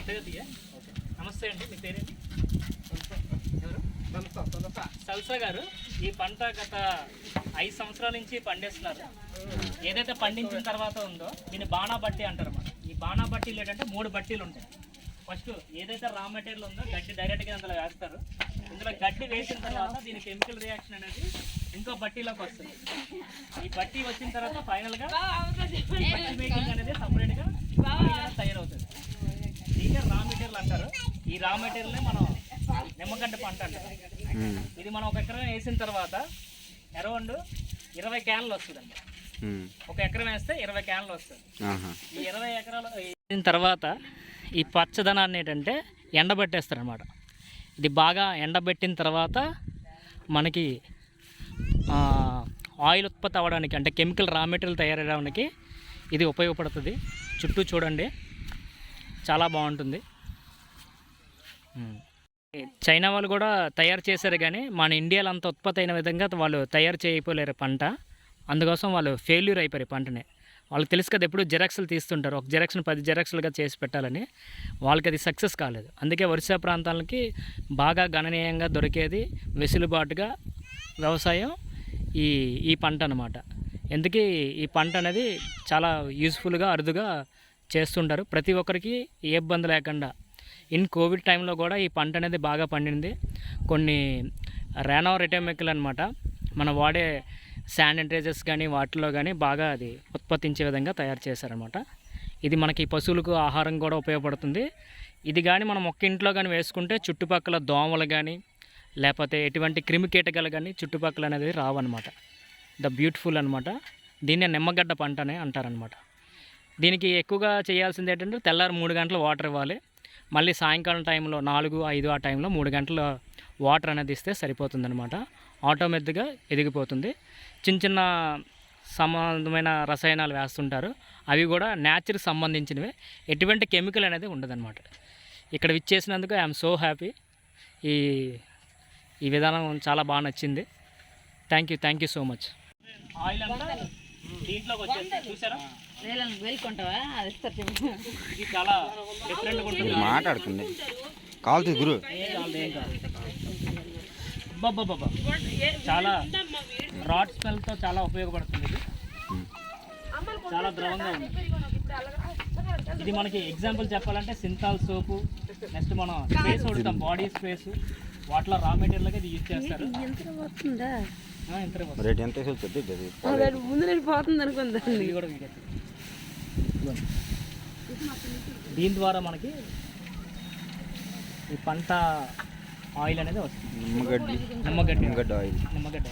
Okay. నమస్తే అండి మీ పేరేంటి? ఎవరు? సల్సా గారు ఈ పంట గత ఐదు సంవత్సరాల నుంచి పండిస్తున్నారు. ఏదైతే పండించిన తర్వాత ఉందో దీన్ని బాణా బట్టి అంటారు అన్నమాట. ఈ బాణా బట్టీలు ఏంటంటే మూడు బట్టీలు ఉంటాయి. ఫస్ట్ ఏదైతే రా మెటీరియల్ ఉందో గడ్డి డైరెక్ట్గా అందులో వేస్తారు. ఇందులో గడ్డి వేసిన తర్వాత దీని కెమికల్ రియాక్షన్ అనేది ఇంకో బట్టీలోకి వస్తుంది. ఈ బట్టి వచ్చిన తర్వాత ఫైనల్గా బట్టి మేకింగ్ అనేది సపరేట్గా తయారవుతుంది దీన్ని రా మెటీరియల్ అంటారు ఈ రా మెటీరియల్ని మనం నిమ్మగడ్డ పంట అంటారు ఉమ్, ఇది మనం ఒక ఎకరం వేసిన తర్వాత అరౌండ్ ఇరవై క్యాన్లు వస్తుందండి. ఉమ్, ఒక ఎకరం వేస్తే ఇరవై క్యాన్లు వస్తుంది. ఈ ఇరవై ఎకరాలు వేసిన తర్వాత ఈ పచ్చదనాన్ని ఏంటంటే ఎండబెట్టేస్తారు అనమాట ఇది బాగా ఎండబెట్టిన తర్వాత మనకి ఆయిల్ ఉత్పత్తి అవ్వడానికి అంటే కెమికల్ రా మెటీరియల్ తయారవడానికి ఇది ఉపయోగపడుతుంది. చుట్టూ చూడండి. చాలా బాగుంటుంది. చైనా వాళ్ళు కూడా తయారు చేశారు కానీ మన ఇండియాలో అంత ఉత్పత్తి అయిన విధంగా వాళ్ళు తయారు చేయకపోలేరు పంట. అందుకోసం వాళ్ళు ఫెయిల్యూర్ అయిపోయారు ఈ పంటని. వాళ్ళకి తెలుసు కదా ఎప్పుడు జెరాక్స్లు తీస్తుంటారు. ఒక జెరాక్స్ని పది జెరాక్స్లుగా చేసి పెట్టాలని. వాళ్ళకి అది సక్సెస్ కాలేదు. అందుకే ఒరిస్సా ప్రాంతాలకి బాగా గణనీయంగా దొరికేది వెసులుబాటుగా వ్యవసాయం ఈ ఈ పంట అనమాట ఎందుకే ఈ పంట అనేది చాలా యూస్ఫుల్గా అరుదుగా చేస్తుంటారు. ప్రతి ఒక్కరికి ఏ ఇబ్బంది లేకుండా ఇన్ కోవిడ్ టైంలో కూడా ఈ పంట అనేది బాగా పండింది. కొన్ని రేనో రిటోమికల్ అనమాట మనం వాడే శానిటైజర్స్ కానీ వాటిలో కానీ బాగా అది ఉత్పత్తించే విధంగా తయారు చేశారనమాట ఇది మనకి పశువులకు ఆహారం కూడా ఉపయోగపడుతుంది. ఇది కానీ మనం ఒక్క ఇంట్లో కానీ వేసుకుంటే చుట్టుపక్కల దోమలు కానీ లేకపోతే ఎటువంటి క్రిమి కీటకాలు కానీ చుట్టుపక్కల అనేది రావన్నమాట. ద బ్యూటిఫుల్ అనమాట దీన్నే నిమ్మగడ్డ పంట అని అంటారనమాట దీనికి ఎక్కువగా చేయాల్సింది ఏంటంటే తెల్లారి మూడు గంటలు వాటర్ ఇవ్వాలి. మళ్ళీ సాయంకాలం టైంలో నాలుగు ఐదు ఆ టైంలో మూడు గంటల వాటర్ అనేది ఇస్తే సరిపోతుందనమాట ఆటోమేటిక్గా ఎదిగిపోతుంది. చిన్న చిన్న సంబంధమైన రసాయనాలు వేస్తుంటారు. అవి కూడా నేచర్కి సంబంధించినవి. ఎటువంటి కెమికల్ అనేది ఉండదన్నమాట. ఇక్కడ విచ్చేసినందుకు ఐఎమ్ సో హ్యాపీ ఈ ఈ విధానం చాలా బాగా నచ్చింది. Thank you thank you so much oil అంతా దీంట్లోకి వచ్చేస్తుంది చూసారా? ఇది చాలా ఉంటుంది. మాట్లాడుతుంది. గురు. అబ్బబ్బబ్బబ్బా. చాలా రాడ్ స్మెల్తో చాలా ఉపయోగపడుతుంది ఇది. చాలా ద్రవంగా ఉంది. ఇది మనకి ఎగ్జాంపుల్ చెప్పాలంటే సింతాల్ సోపు నెక్స్ట్ మనం స్పేస్ కొడతాం బాడీ స్పేస్. వాటిలో రా మెటీరియల్గా ఇది యూజ్ చేస్తారు ఎంత. రేట్ వచ్చేది? ముందు పోతుంది కూడా. ఇదిగోండి. దీని ద్వారా మనకి ఈ పంట ఆయిల్ అనేది వస్తుంది. నిమ్మగడ్డి. నిమ్మగడ్డ. నిమ్మగడ్డ ఆయిల్. నిమ్మగడ్డ